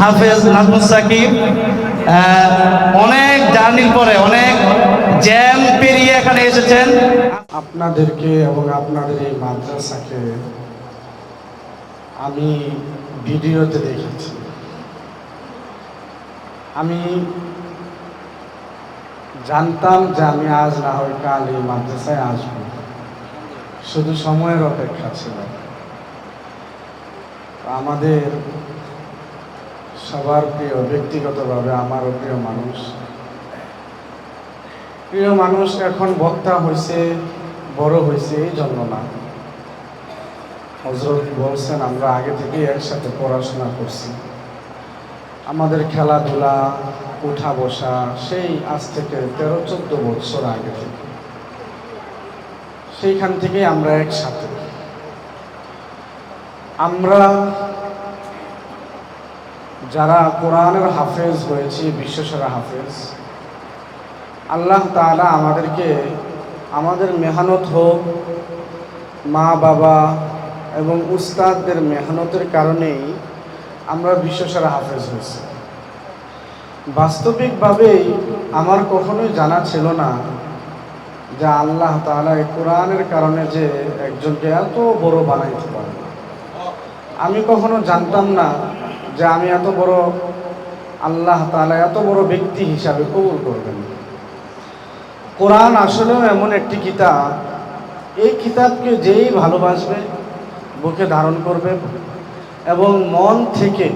হাফেজ নাজমুস সাকিব অনেক জার্নির পরে, অনেক জ্যাম পেরিয়ে এখানে এসেছেন। আপনাদেরকে এবং আপনাদের এই মাদ্রাসাকে আমি ভিডিওতে দেখেছি। আমি জানতাম যে আমি আজ না হয় কাল এই মাদ্রাসায় আসব। শুধু সময়ের অপেক্ষা ছিল। আমাদের সবার প্রিয়, ব্যক্তিগতভাবে আমারও প্রিয় মানুষ। প্রিয় মানুষ এখন বক্তা হয়েছে বড় হয়েছে এই জন্য না। হজরত বলছেন, আমরা আগে থেকে একসাথে পড়াশোনা করছি। আমাদের খেলাধুলা উঠা বসা সেই আজ থেকে তেরো চোদ্দ বছর আগে থেকে। সেইখান থেকে আমরা একসাথে। আমরা যারা কোরআনের হাফেজ হয়েছি, বিশ্বসেরা হাফেজ, আল্লাহ তাআলা আমাদেরকে আমাদের মেহনত হোক, মা বাবা এবং উস্তাদদের মেহনতের কারণেই আমরা বিশ্বসেরা হাফেজ হয়েছি। বাস্তবিকভাবেই আমার কখনোই জানা ছিল না যে আল্লাহ এই কোরআনের কারণে যে একজনকে এত বড় বানাইতে পারে। আমি কখনো জানতাম না যে আমি এত বড় আল্লাহ তাআলা এত বড় ব্যক্তি হিসাবে কবুল করবেন। কোরআন আসলেও এমন একটি কিতাব। এই কিতাবকে যেই ভালোবাসবে, বুকে ধারণ করবে এবং মন থেকে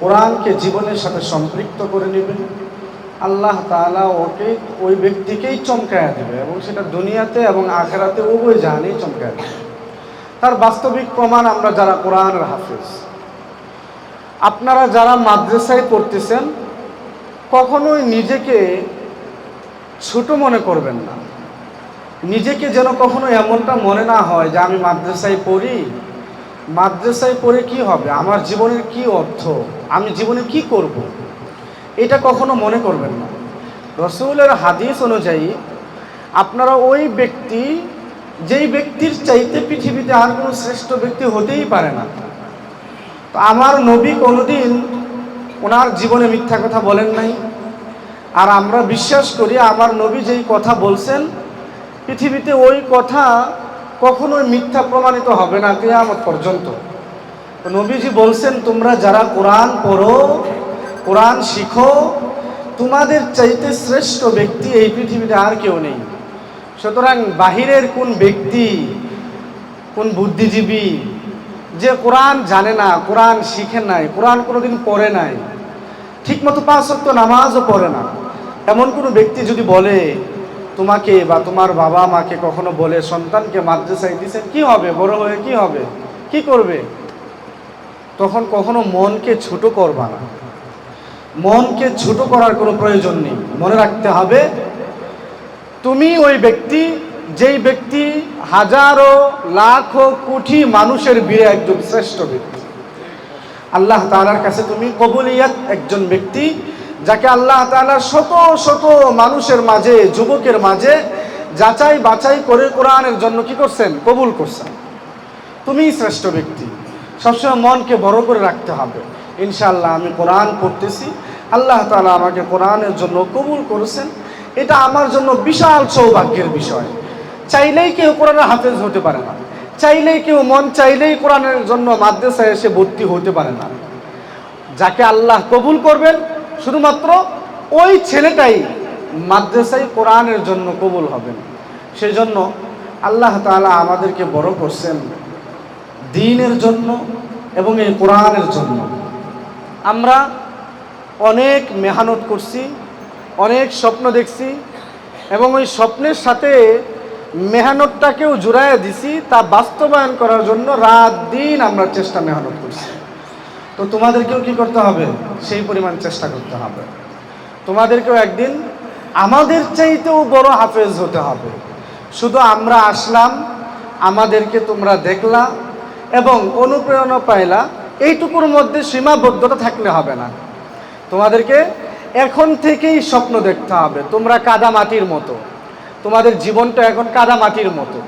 কোরআনকে জীবনের সাথে সম্পৃক্ত করে নেবে, আল্লাহ তাআলা ওকে ওই ব্যক্তিকেই চমকায়া দেবে এবং সেটা দুনিয়াতে এবং আখেরাতে উভয় জাহানেই চমকায়া দেবে। তার বাস্তবিক প্রমাণ আমরা যারা কোরআনের হাফেজ আপনারা যারা মাদ্রাসায় পড়তেছেন, কখনোই নিজেকে ছোট মনে করবেন না। নিজেকে যেন কখনো এমনটা মনে না হয় যে, আমি মাদ্রাসায় পড়ি। মাদ্রাসায় পড়ে কি হবে? আমার জীবনের কি অর্থ? আমি জীবনে কি করব। এটা কখনো মনে করবেন না। রসুলের হাদিস অনুযায়ী, আপনারা ওই ব্যক্তি, যেই ব্যক্তির চাইতে পৃথিবীতে আর কোনো শ্রেষ্ঠ ব্যক্তি হতেই পারে না। তো আমার নবী কোনোদিন ওনার জীবনে মিথ্যা কথা বলেন নাই। আর আমরা বিশ্বাস করি আমার নবী যেই কথা বলছেন, পৃথিবীতে ওই কথা কখনোই মিথ্যা প্রমাণিত হবে না কেয়ামত পর্যন্ত। নবীজি বলছেন, তোমরা যারা কোরআন পড়ো, কোরআন শিখো, তোমাদের চাইতে শ্রেষ্ঠ ব্যক্তি এই পৃথিবীতে আর কেউ নেই। সুতরাং বাহিরের কোন ব্যক্তি কোন বুদ্ধিজীবী যে কোরআন জানে না, কোরআন শিখে নাই, কোরআন কোনোদিন পড়ে নাই, ঠিকমতো পাঁচ ওয়াক্ত নামাজও পড়ে না, এমন কোনো ব্যক্তি যদি বলে, তোমাকে বা তোমার বাবা মাকে কখনো বলে, সন্তানকে মাদ্রাসায় দিয়েছেন কি হবে? বড় হয়ে কি হবে? কি করবে? তখন কখনো মনকে ছোট করবা না। মনকে ছোট করার কোনো প্রয়োজন নেই। মনে রাখতে হবে, তুমি ওই ব্যক্তি, যেই ব্যক্তি হাজারো, লাখো, কোটি মানুষের বীরে একজন শ্রেষ্ঠ ব্যক্তি। আল্লাহ তাআলার কাছে তুমি কবুলিয়াত একজন ব্যক্তি, যাকে আল্লাহ তাআলা শত শত মানুষের মাঝে, যুবকের মাঝে যাচাই বাছাই করে কোরআনের জন্য কি করছেন? কবুল করছেন। তুমিই শ্রেষ্ঠ ব্যক্তি। সবসময় মনকে বড় করে রাখতে হবে। ইনশাল্লাহ আমি কোরআন পড়তেছি। আল্লাহ তাআলা আমাকে কোরআনের জন্য কবুল করেছেন। এটা আমার জন্য বিশাল সৌভাগ্যের বিষয়। চাইলেই কেউ কোরআনের হাফেজ হতে পারে না। চাইলেই কেউ মন চাইলেই কোরআনের জন্য মাদ্রাসায় এসে ভর্তি হতে পারে না। যাকে আল্লাহ কবুল করবেন, শুধুমাত্র ওই ছেলেটাই মাদ্রাসায় কোরআনের জন্য কবুল হবেন। সেজন্য আল্লাহ তাআলা আমাদেরকে বড় করছেন দিনের জন্য এবং এই কোরআনের জন্য। আমরা অনেক মেহনত করছি, অনেক স্বপ্ন দেখছি এবং ওই স্বপ্নের সাথে মেহনতটাকেও জুড়াইয়া দিছি, তা বাস্তবায়ন করার জন্য রাত দিন আমরা চেষ্টা মেহনত করছি। তো তোমাদেরকেও কি করতে হবে? সেই পরিমাণ চেষ্টা করতে হবে। তোমাদেরকেও একদিন আমাদের চাইতেও বড় হাফেজ হতে হবে। শুধু আমরা আসলাম, আমাদেরকে তোমরা দেখলা এবং অনুপ্রেরণা পাইলা, এইটুকুর মধ্যে সীমাবদ্ধতা থাকলে হবে না। তোমাদেরকে এখন থেকেই স্বপ্ন দেখতে হবে, তোমরা কাদা মাটির মতো। তোমাদের জীবনটা এখন কাদা মাটির মতো।